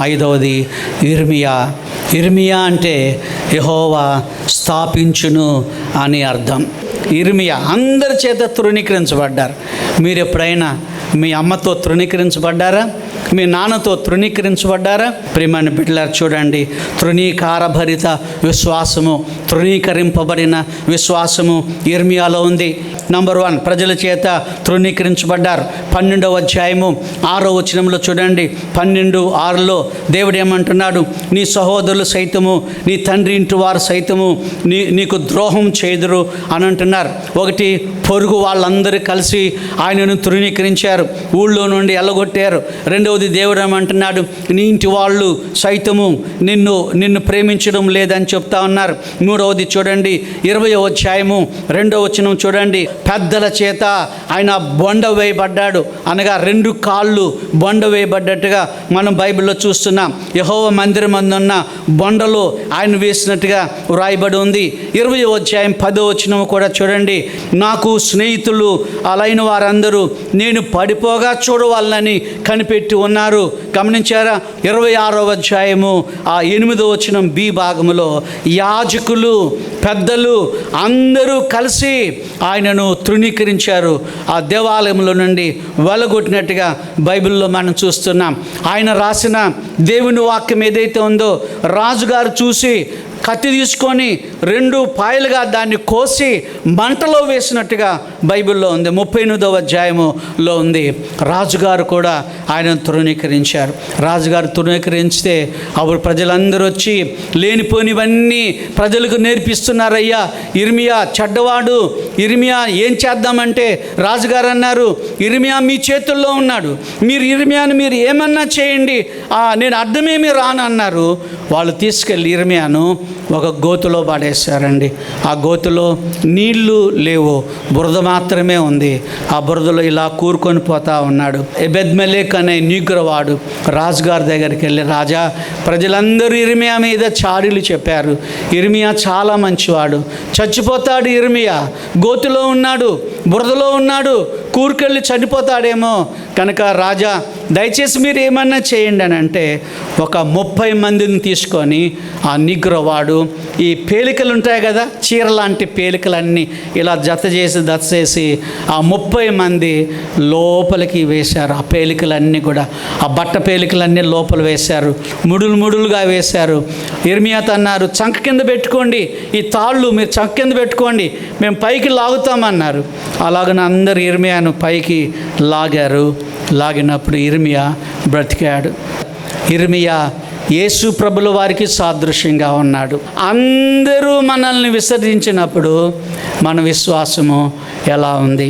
ఐదవది ఇర్మియా. ఇర్మియా అంటే యహోవా స్థాపించును అని అర్థం. ఇర్మియా అందరి చేత తృణీకరించబడ్డారు. మీరు ఎప్పుడైనా మీ అమ్మతో తృణీకరించబడ్డారా? మీ నాన్నతో తృణీకరించబడ్డారా? ప్రియమైన బిడ్డలారు చూడండి. తృణీకారభరిత విశ్వాసము తృణీకరింపబడిన విశ్వాసము ఇర్మియాలో ఉంది. నంబర్ వన్ ప్రజల చేత తృణీకరించబడ్డారు. పన్నెండవ అధ్యాయము ఆరో వచనంలో చూడండి. పన్నెండు ఆరులో దేవుడు ఏమంటున్నాడు? నీ సహోదరులు సైతము నీ తండ్రి ఇంటి వారు సైతము నీ నీకు ద్రోహం చేదురు అని అంటున్నారు. ఒకటి పొరుగు వాళ్ళందరూ కలిసి ఆయనను తృణీకరించారు. ఊళ్ళో నుండి ఎల్లగొట్టారు. రెండవది దేవుడు ఏమంటున్నాడు నీ ఇంటి వాళ్ళు సైతము నిన్ను నిన్ను ప్రేమించడం లేదని చెప్తా ఉన్నారు. మూడవది చూడండి ఇరవై అధ్యాయము రెండవ వచనం చూడండి. పెద్దల చేత ఆయన బొండ వేయబడ్డాడు. అనగా రెండు కాళ్ళు బొండ వేయబడ్డట్టుగా మనం బైబిల్లో చూస్తున్నాం. యహోవ మందిరం అందున్న బొండలో ఆయన వేసినట్టుగా వ్రాయబడి ఉంది. ఇరవై అధ్యాయం పదో వచనం కూడా చూడండి. నాకు స్నేహితులు అలాైన వారందరూ నేను పడి పడిపోగా చూడవాలని కనిపెట్టి ఉన్నారు. గమనించారా? ఇరవై ఆరో అధ్యాయము ఆ ఎనిమిదో వచనం బి భాగములో యాజకులు పెద్దలు అందరూ కలిసి ఆయనను తృణీకరించారు. ఆ దేవాలయంలో నుండి వెలగొట్టినట్టుగా బైబిల్లో మనం చూస్తున్నాం. ఆయన రాసిన దేవుని వాక్యం ఏదైతే ఉందో రాజుగారు చూసి కత్తి తీసుకొని రెండు పాయలుగా దాన్ని కోసి మంటలో వేసినట్టుగా బైబిల్లో ఉంది. ముప్పై ఎనిమిదవ అధ్యాయములో ఉంది. రాజుగారు కూడా ఆయన తృణీకరించారు. రాజుగారు తృణీకరించితే అప్పుడు ప్రజలందరూ వచ్చి లేనిపోనివన్నీ ప్రజలకు నేర్పిస్తున్నారయ్యా. ఇర్మియా చెడ్డవాడు. ఇర్మియా ఏం చేద్దామంటే రాజుగారు అన్నారు ఇర్మియా మీ చేతుల్లో ఉన్నాడు. మీరు ఇర్మియాను మీరు ఏమన్నా చేయండి. నేను అర్థమేమి రాను అన్నారు వాళ్ళు తీసుకెళ్ళి ఇర్మియాను ఒక గోతులో పడేశారండి. ఆ గోతులో నీళ్ళు లేవు. బురద మాత్రమే ఉంది. ఆ బురదలో ఇలా కూరుకొని పోతా ఉన్నాడు. ఎబెద్మెలేక్ అనే నీగ్రవాడు రాజుగారి దగ్గరికి వెళ్ళి రాజా ప్రజలందరూ ఇరిమియా మీద చాడీలు చెప్పారు. ఇరిమియా చాలా మంచివాడు. చచ్చిపోతాడు ఇరిమియా గోతులో ఉన్నాడు. బురదలో ఉన్నాడు. కూరుకెళ్ళి చనిపోతాడేమో కనుక రాజా దయచేసి మీరు ఏమన్నా చేయండి అని అంటే ఒక ముప్పై మందిని తీసుకొని ఆ నిగ్రవాడు ఈ పేలికలు ఉంటాయి కదా చీర లాంటి పేలికలన్నీ ఇలా జత చేసి దత చేసి ఆ ముప్పై మంది లోపలికి వేశారు. ఆ పేలికలన్నీ కూడా ఆ బట్ట పేలికలన్నీ లోపల వేశారు. ముడులు ముడులుగా వేశారు. ఇర్మియాత్ అన్నారు చంక కింద పెట్టుకోండి ఈ తాళ్ళు మీరు చంక కింద పెట్టుకోండి మేము పైకి లాగుతామన్నారు. అలాగని అందరు ఇర్మియాను పైకి లాగారు. లాగినప్పుడు ఇర్మియా బ్రతికాడు. ఇర్మియా యేసు ప్రభుల వారికి సాదృశ్యంగా ఉన్నాడు. అందరూ మనల్ని విసర్జించినప్పుడు మన విశ్వాసము ఎలా ఉంది?